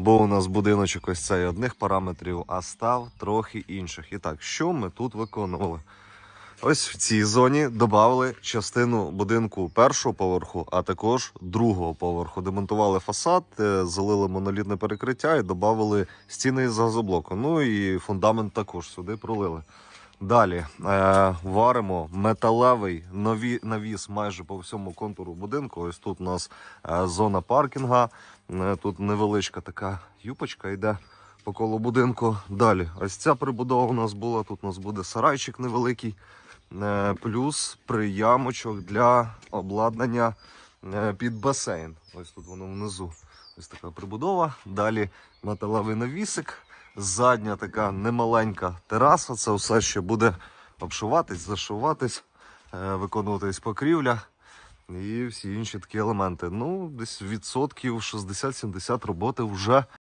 Бо у нас будиночок ось цей одних параметрів, а став трохи інших. І так, що ми тут виконували? Ось в цій зоні додали частину будинку першого поверху, а також другого поверху. Демонтували фасад, е, залили монолітне перекриття і додали стіни із газоблоку. Ну і фундамент також сюди пролили. Далі е, варимо металевий нові, навіс майже по всьому контуру будинку. Ось тут у нас е, зона паркінга. Е, тут невеличка така юпочка йде по колу будинку. Далі, ось ця прибудова у нас була. Тут у нас буде сарайчик невеликий, е, плюс приямочок для обладнання е, під басейн. Ось тут воно внизу. Ось така прибудова. Далі металевий навісик. Задня така немаленька тераса. Це все ще буде обшиватись, зашиватись, е, виконуватись покрівля і всі інші такі елементи. Ну, десь відсотків 60-70 роботи вже